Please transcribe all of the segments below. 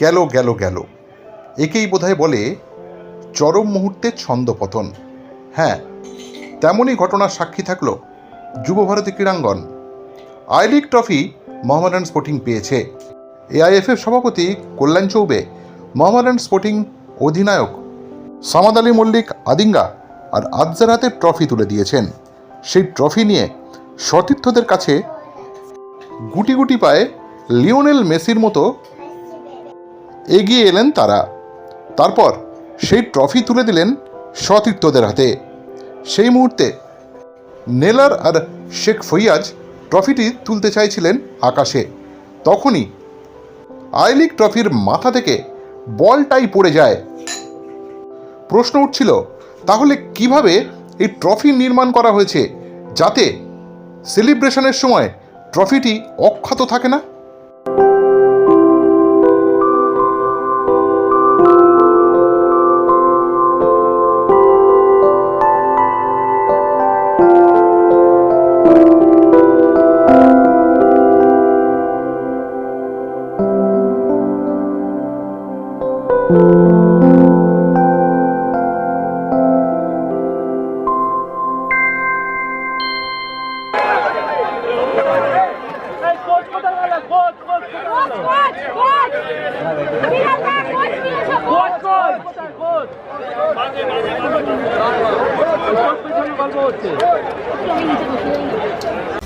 গেল গেল গেল। একেই বোধহয় বলে চরম মুহূর্তে ছন্দপতন হ্যাঁ তেমনই ঘটনার সাক্ষী থাকল যুবভারতী ক্রীড়াঙ্গন। I League trophy Mohammedan Sporting পেয়েছে। এআইএফের সভাপতি কল্যাণ চৌবে মোহামেডান স্পোর্টিং অধিনায়ক সামাদ আলী মল্লিক আদিঙ্গা আর আদজারাতের ট্রফি তুলে দিয়েছেন। সেই ট্রফি নিয়ে সতীর্থদের কাছে গুটি গুটি পায়ে লিওনেল মেসির মতো এগিয়ে এলেন তারা। তারপর সেই ট্রফি তুলে দিলেন সতীর্থদের হাতে। সেই মুহূর্তে নেলার আর শেখ ফৈয়াজ ট্রফিটি তুলতে চাইছিলেন আকাশে। তখনই আই লিগ ট্রফির মাথা থেকে বলটাই পড়ে যায়। প্রশ্ন উঠছিল, তাহলে কীভাবে এই ট্রফি নির্মাণ করা হয়েছে যাতে সেলিব্রেশনের সময় ট্রফিটি অক্ষত থাকে না?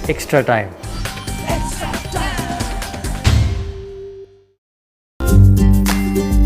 Extra time.